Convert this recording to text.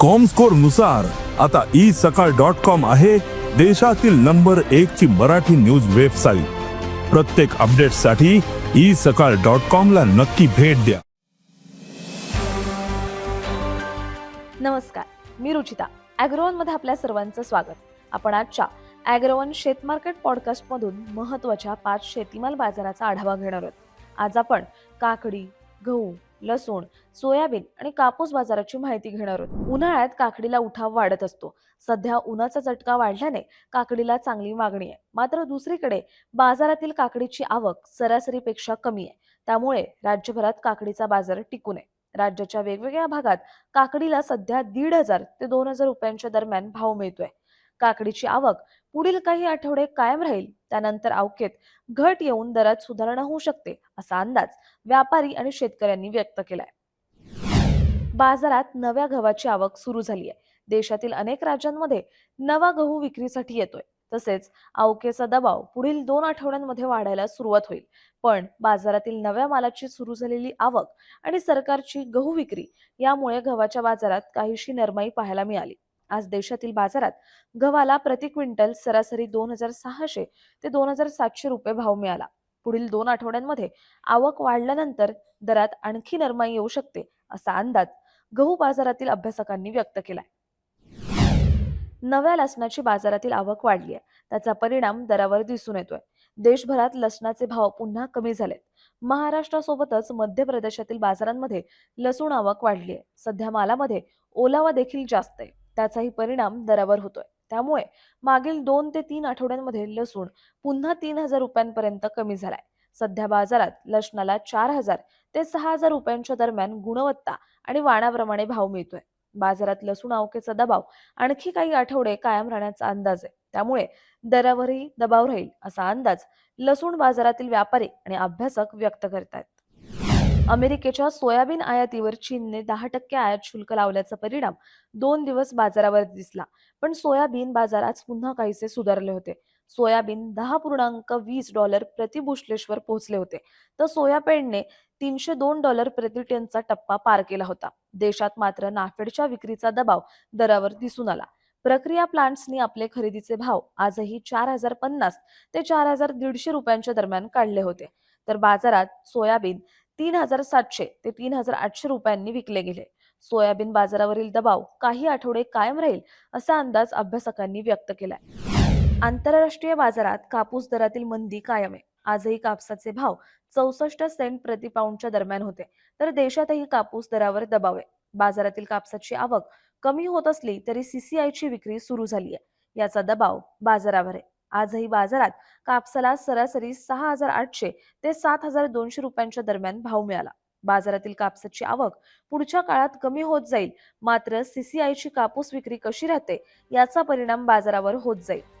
कॉमस्कोरनुसार आता ई सकाळ dot com आहे देशातील नंबर एक ची मराठी न्यूज वेबसाईट प्रत्येक अपडेटसाठी ई सकाळ डॉट कॉम ला नक्की भेट द्या. नमस्कार मी रुचिता अॅग्रोवनमध्ये आपल्या सर्वांचं स्वागत. आपण आजच्या ॲग्रोवन शेतमार्केट पॉडकास्ट मधून महत्त्वाच्या पाच शेतीमाल बाजाराचा आढावा घेणार आहोत. आज आपण काकडी गहू लसूण सोयाबीन आणि कापूस बाजाराची माहिती घेणार आहोत उन्हाळ्यात काकडीला उठाव वाढत असतो. सध्या उन्हाचा चटका वाढल्याने काकडीला चांगली मागणी आहे. मात्र दुसरीकडे बाजारातील काकडीची आवक सरासरीपेक्षा कमी आहे. त्यामुळे राज्यभरात काकडीचा बाजार टिकून आहे. राज्याच्या वेगवेगळ्या भागात काकडीला सध्या दीड हजार ते दोन हजार रुपयांच्या दरम्यान भाव मिळतोय. काकडीची आवक. पुढील काही आठवडे कायम राहील त्यानंतर अवकेत घट येऊन दरात सुधारणा होऊ शकते असा अंदाज व्यापारी आणि शेतकऱ्यांनी व्यक्त केलाय. बाजारात नव्या गव्हाची आवक सुरू झाली आहे देशातील अनेक राज्यांमध्ये नवा गहू विक्रीसाठी येतोय. तसेच अवकेचा दबाव पुढील दोन आठवड्यांमध्ये वाढायला सुरुवात होईल. पण बाजारातील नव्या मालाची सुरू झालेली आवक आणि सरकारची गहू विक्री यामुळे गव्हाच्या बाजारात काहीशी नरमाई पाहायला मिळाली. आज देशातील बाजारात गव्हाला प्रति क्विंटल सरासरी दोन हजार सहाशे ते दोन हजार सातशे रुपये भाव मिळाला. पुढील दोन आठवड्यांमध्ये आवक वाढल्यानंतर दरात आणखी नरमाई येऊ शकते असा अंदाज गहू बाजारातील अभ्यासकांनी व्यक्त केलाय. नव्या लसणाची बाजारातील आवक वाढली आहे. त्याचा परिणाम दरावर दिसून येतोय. देशभरात लसणाचे भाव पुन्हा कमी झालेत. महाराष्ट्रासोबतच मध्य प्रदेशातील बाजारांमध्ये लसूण आवक वाढली आहे. सध्या मालामध्ये ओलावा देखील जास्त आहे. त्याचाही परिणाम दरावर होतोय. त्यामुळे मागील दोन ते तीन आठवड्यांमध्ये लसूण पुन्हा तीन हजार रुपयांपर्यंत कमी झालाय. सध्या बाजारात लसणाला चार हजार ते सहा हजार रुपयांच्या दरम्यान गुणवत्ता आणि वाणाप्रमाणे भाव मिळतोय. बाजारात लसूण आवकेचा दबाव आणखी काही आठवडे कायम राहण्याचा अंदाज आहे. त्यामुळे दरावरही दबाव राहील असा अंदाज लसूण बाजारातील व्यापारी आणि अभ्यासक व्यक्त करतात अमेरिकेच्या सोयाबीन आयातीवर चीनने दहा टक्के आयात शुल्क लावल्याचा परिणाम दोन दिवस बाजारावर दिसला. पण सोयाबीन बाजारात पुन्हा काहीसे सुधारले होते. सोयाबीन दहा पूर्णांक वीस डॉलर प्रति बुशलेश्वर पोहोचले होते. तर सोयाबीनने तीनशे दोन डॉलर प्रति टनचा टप्पा पार केला होता. देशात मात्र नाफेडच्या विक्रीचा दबाव दरावर दिसून आला. प्रक्रिया प्लांट्सनी आपले खरेदीचे भाव आजही चार हजार पन्नास ते चार हजार दीडशे रुपयांच्या दरम्यान काढले होते. तर बाजारात सोयाबीन तीन हजार सातशे ते तीन हजार आठशे रुपयांनी विकले गेले. सोयाबीन बाजारावरील दबाव काही आठवडे कायम राहील असा अंदाज अभ्यासकांनी व्यक्त केलाय. आंतरराष्ट्रीय बाजारात कापूस दरातील मंदी कायम आहे. आजही कापसाचे भाव चौसष्ट सेंट प्रति पाऊंडच्या दरम्यान होते तर देशातही कापूस दरावर दबाव आहे. बाजारातील कापसाची आवक कमी होत असली तरी सीसीआयची विक्री सुरू झाली आहे याचा दबाव बाजारावर आहे. आजही बाजारात कापसाला सरासरी सहा हजार आठशे ते सात हजार दोनशे रुपयांच्या दरम्यान भाव मिळाला. बाजारातील कापसाची आवक पुढच्या काळात कमी होत जाईल मात्र सीसीआयची कापूस विक्री कशी राहते याचा परिणाम बाजारावर होत जाईल.